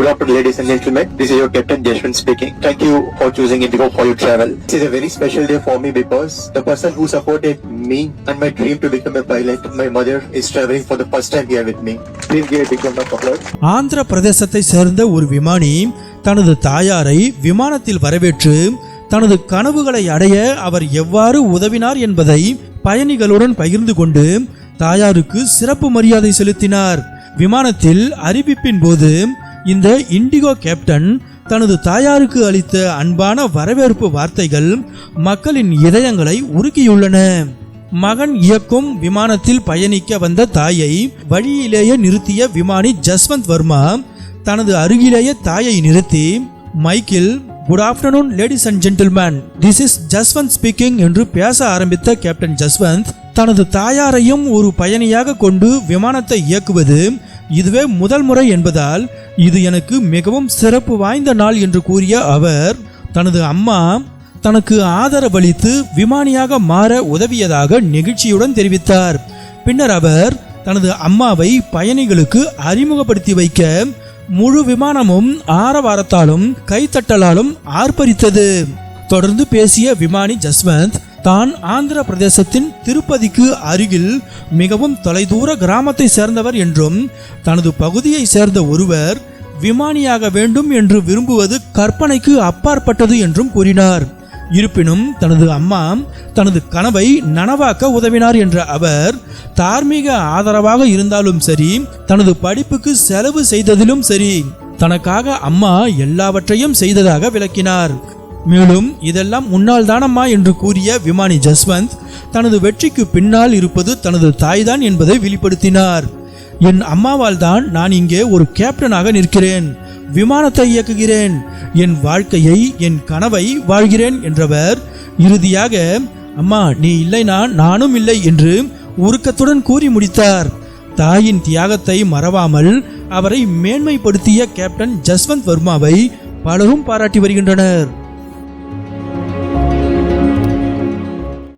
Good afternoon, ladies and gentlemen. This is your Captain Jashwant speaking. Thank you for choosing Indigo for your travel. This is a very special day for me because the person who supported me and my dream to become a pilot, my mother, is traveling for the first time here with me. Please give a big round of applause. Andhra பிரதேசத்தை சேர்ந்த ஒரு விமானி தனது தாயாரை விமானத்தில் வரவேற்று தனது கனவுகளை அடைய அவர் எவ்வாறு உதவினார் என்பதை பயணிகளுடன் பகிர்ந்து கொண்டு தாயாருக்கு சிறப்பு மரியாதை செலுத்தினார் விமானத்தில் அறிவிப்பின் போது இந்த இண்டிகோ கேப்டன் தனது தாயாருக்கு அளித்த அன்பான வரவேற்பு வார்த்தைகள் மக்களின் இதயங்களை உருக்கியுள்ளன. மகன் இயக்கும் விமானத்தில் பயணிக்க வந்த தாயை வழியிலேயே நிறுத்திய விமானி ஜஸ்வந்த் வர்மா தனது அருகிலேயே தாயை நிறுத்தி மைக்கில் good afternoon ladies and gentleman this is Jaswant speaking என்று பேச ஆரம்பித்த கேப்டன் ஜஸ்வந்த் தனது தாயாரையும் ஒரு பயணியாக கொண்டு விமானத்தை இயக்குவது இதுவே முதல் முறை என்பதால் இது எனக்கு மிகவும் சிறப்பு வாய்ந்த நாள் என்று கூறிய அவர் தனது அம்மா தனக்கு ஆதரவளித்து விமானியாக மாற உதவியதாக நெகிழ்ச்சியுடன் தெரிவித்தார். பின்னர் அவர் தனது அம்மாவை பயணிகளுக்கு அறிமுகப்படுத்தி வைக்க முழு விமானமும் ஆரவாரத்தாலும் கைத்தட்டலாலும் ஆர்ப்பரித்தது. தொடர்ந்து பேசிய விமானி ஜஸ்வந்த் தான் ஆந்திர பிரதேசத்தின் திருப்பதிக்கு அருகில் மிகவும் தொலைதூர கிராமத்தை சேர்ந்தவர் என்றும் தனது பகுதியை சேர்ந்த ஒருவர் விமானியாக வேண்டும் என்று விரும்புவது கற்பனைக்கு அப்பாற்பட்டது என்றும் கூறினார். இருப்பினும் தனது அம்மா தனது கனவை நனவாக்க உதவினார் என்ற அவர் தார்மீக ஆதரவாக இருந்தாலும் சரி தனது படிப்புக்கு செலவு செய்ததிலும் சரி தனக்காக அம்மா எல்லாவற்றையும் செய்ததாக விளக்கினார். மேலும் இதெல்லாம் உன்னால் தானம்மா என்று கூறிய விமானி ஜஸ்வந்த் தனது வெற்றிக்கு பின்னால் இருப்பது தனது தாய்தான் என்பதை வெளிப்படுத்தினார். என் அம்மாவால் தான் நான் இங்கே ஒரு கேப்டனாக நிற்கிறேன். விமானத்தை இயக்குகிறேன். என் வாழ்க்கையை என் கனவை வாழ்கிறேன் என்றவர் இறுதியாக அம்மா நீ இல்லைனா நானும் இல்லை என்று உருக்கத்துடன் கூறி முடித்தார். தாயின் தியாகத்தை மறவாமல் அவரை மேன்மைப்படுத்திய கேப்டன் ஜஸ்வந்த் வர்மாவை பலரும் பாராட்டி வருகின்றனர்.